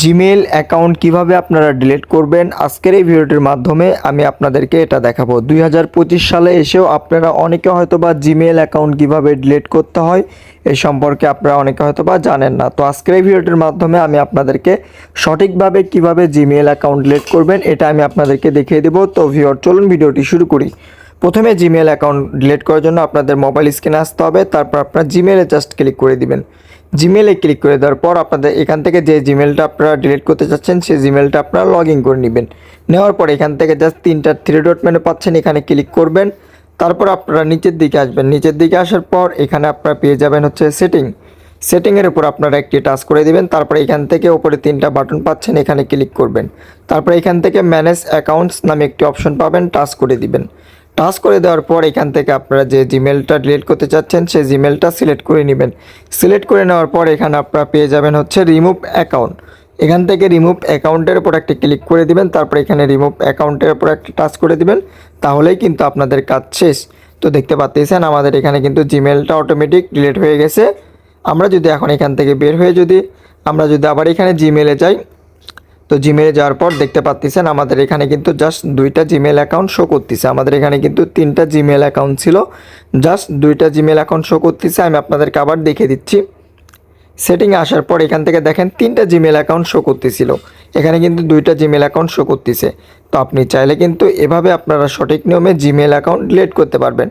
Gmail account কীভাবে আপনারা delete করবেন? আজকের এই ভিডিওটির মাধ্যমে আমি আপনাদেরকে এটা দেখাবো। দুই হাজার পঁচিশ সালে এসেও আপনারা অনেকে হয়তো বা জিমেল অ্যাকাউন্ট কীভাবে ডিলিট করতে হয় এই সম্পর্কে আপনারা অনেকে হয়তো বা জানেন না। তো আজকের এই ভিডিওটির মাধ্যমে আমি আপনাদেরকে সঠিকভাবে কীভাবে জিমেল অ্যাকাউন্ট ডিলিট করবেন, এটা আমি আপনাদেরকে দেখিয়ে দেবো। তো ভিওর চলুন ভিডিওটি শুরু করি। প্রথমে জিমেল অ্যাকাউন্ট ডিলিট করার জন্য আপনাদের মোবাইল স্ক্রিনে আসতে হবে, তারপর আপনার জিমেলে জাস্ট ক্লিক করে দিবেন। জিমেলে ক্লিক করে দেওয়ার পর আপনাদের এখান থেকে যে জিমেলটা আপনারা ডিলিট করতে চাচ্ছেন সেই জিমেলটা আপনারা লগ ইন করে নেবেন। নেওয়ার পর এখান থেকে জাস্ট তিনটা থ্রি ডট মেনু পাচ্ছেন, এখানে ক্লিক করবেন। তারপর আপনারা নিচের দিকে আসবেন। নিচের দিকে আসার পর এখানে আপনারা পেয়ে যাবেন হচ্ছে সেটিং সেটিংয়ের উপর আপনারা একটি টাচ করে দিবেন। তারপরে এখান থেকে ওপরে তিনটা বাটন পাচ্ছেন, এখানে ক্লিক করবেন। তারপরে এখান থেকে ম্যানেজ অ্যাকাউন্টস নামে একটি অপশন পাবেন টাচ করে দিবেন। টাচ করে দেওয়ার পর এখান থেকে আপনারা যে জিমেলটা ডিলিট করতে চাচ্ছেন, সেই জিমেলটা সিলেক্ট করে নেবেন। সিলেক্ট করে নেওয়ার পর এখানে আপনারা পেয়ে যাবেন হচ্ছে রিমুভ অ্যাকাউন্ট এখান থেকে রিমুভ অ্যাকাউন্টের উপর একটি ক্লিক করে দিবেন, তারপর এখানে রিমুভ অ্যাকাউন্টের উপর একটি টাচ করে দিবেন, তাহলেই কিন্তু আপনাদের কাজ শেষ। তো দেখতে পাচ্ছেন আমাদের এখানে কিন্তু জিমেলটা অটোমেটিক ডিলিট হয়ে গেছে। আমরা যদি এখন এখান থেকে বের হয়ে যদি, আমরা যদি আবার এখানে জিমেলে যাই তো জিমেলে যাওয়ার পর দেখতে পাচ্ছেন আমাদের এখানে কিন্তু জাস্ট দুইটা জিমেল অ্যাকাউন্ট শো করতেছে। আমাদের এখানে কিন্তু তিনটা জিমেল অ্যাকাউন্ট ছিল। জাস্ট দুইটা জিমেল অ্যাকাউন্ট শো করতেছে। আমি আপনাদেরকে আবার দেখিয়ে দিচ্ছি। সেটিংয়ে আসার পর এখান থেকে দেখেন তিনটা জিমেল অ্যাকাউন্ট শো করতেছিল। এখানে কিন্তু দুইটা জিমেল অ্যাকাউন্ট শো করতেছে। তো আপনি চাইলে কিন্তু এভাবে আপনারা সঠিক নিয়মে জিমেল অ্যাকাউন্ট ডিলিট করতে পারবেন।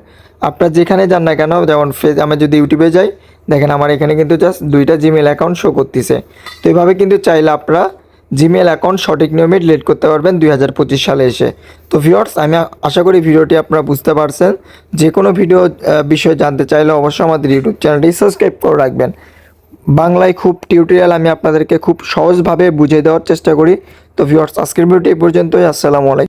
আপনার যেখানে যান না কেন, যেমন ফেস আমি যদি ইউটিউবে যাই, দেখেন আমার এখানে কিন্তু জাস্ট দুইটা জিমেল অ্যাকাউন্ট শো করতেছে। তো এভাবে কিন্তু চাইলে আপনারা জিমেল অ্যাকাউন্ট সঠিক নিয়মে ডিলিট করতে পারবেন দুই হাজার পঁচিশ সালে এসে। তো ভিওর্স আমি আশা করি ভিডিওটি আপনারা বুঝতে পারছেন। যে কোনো ভিডিও বিষয়ে জানতে চাইলে অবশ্যই আমাদের ইউটিউব চ্যানেলটি সাবস্ক্রাইব করে রাখবেন। বাংলায় খুব টিউটোরিয়াল আমি আপনাদেরকে খুব সহজভাবে বুঝিয়ে দেওয়ার চেষ্টা করি। তো ভিওর্স আজকের ভিডিওটি পর্যন্তই। আসসালামু আলাইকুম।